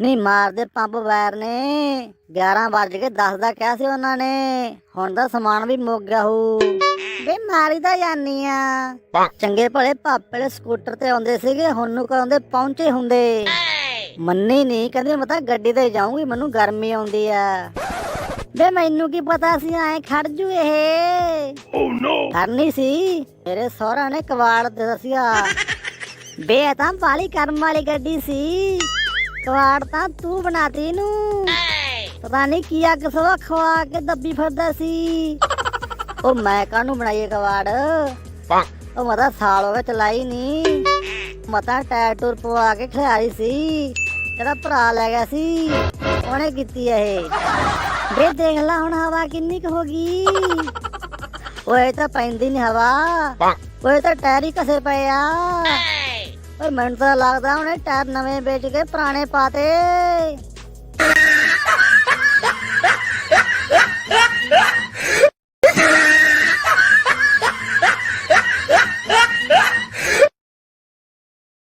ਨਹੀਂ ਮਾਰਦੇ ਪੰਪ ਵੈਰ ਨੇ। 11 ਵੱਜ ਕੇ 10 ਦਾ ਕਿਹਾ ਸੀ ਉਹਨਾਂ ਨੇ। ਹੁਣ ਦਾ ਸਮਾਨ ਵੀ ਮੁੱਕ ਗਿਆ ਹੋ। ਵੇ ਮਾਰੀ ਤਾਂ ਜਾਨੀ ਆ। ਚੰਗੇ ਭਲੇ ਭਾਪੇ ਸਕੂਟਰ ਤੇ ਆਉਂਦੇ ਸੀਗੇ ਹੁਣ ਨੂੰ ਕਹਿੰਦੇ ਪਹੁੰਚੇ ਹੁੰਦੇ। ਮੰਨੀ ਨਹੀਂ ਕਹਿੰਦੇ ਮੈਂ ਤਾਂ ਗੱਡੀ ਤੇ ਜਾਊਂਗੀ ਮੈਨੂੰ ਗਰਮੀ ਆਉਂਦੀ ਆ। ਵੇ ਮੈਨੂੰ ਕੀ ਪਤਾ ਸੀ ਐ ਖੜ ਜੂ ਇਹ। ਓ ਨੋ ਕਰਨੀ ਸੀ। ਮੇਰੇ ਸਹੁਰਾ ਨੇ ਕਵਾੜ ਦੇ ਦੱਸਿਆ ਬੇ ਇਹ ਤਾਂ ਬਾਲੀ ਕਰਮ ਵਾਲੀ ਗੱਡੀ ਸੀ। ਕਵਾੜ ਤਾਂ ਤੂੰ ਬਣਾਤੀ ਨੂੰ ਪਤਾ ਨਹੀਂ ਕੀ ਅੱਗ ਸਵਾ ਖਵਾ ਕੇ ਦੱਬੀ ਫਿਰਦਾ ਸੀ। ਉਹ ਮੈਂ ਕਾਹਨੂੰ ਬਣਾਈਏ ਕਵਾੜ ਉਹ ਮਤਾ ਸਾਲ ਹੋ ਗਿਆ ਚਲਾਈ ਨਹੀਂ। ਮਤਾ ਟਾਇਰ ਟੂਰ ਪਵਾ ਕੇ ਖਿਲਾਰੀ ਸੀ। ਤੇਰਾ ਭਰਾ ਲੈ ਗਿਆ ਸੀ। ਉਹਨੇ ਕੀਤੀ ਇਹ। ਵੇ ਦੇਖ ਲੈ ਹੁਣ ਹਵਾ ਕਿੰਨੀ ਕੁ ਹੋ ਗਈ। ਓਏ ਤਾਂ ਪੈਂਦੀ ਨਹੀਂ ਹਵਾ। ਓਏ ਤਾਂ ਟਾਇਰ ਹੀ ਕਸੇ ਪਏ ਆ। ਓਏ ਮੈਨੂੰ ਤਾਂ ਲੱਗਦਾ ਉਹਨੇ ਟਾਇਰ ਨਵੇਂ ਵੇਚ ਕੇ ਪੁਰਾਣੇ ਪਾਤੇ।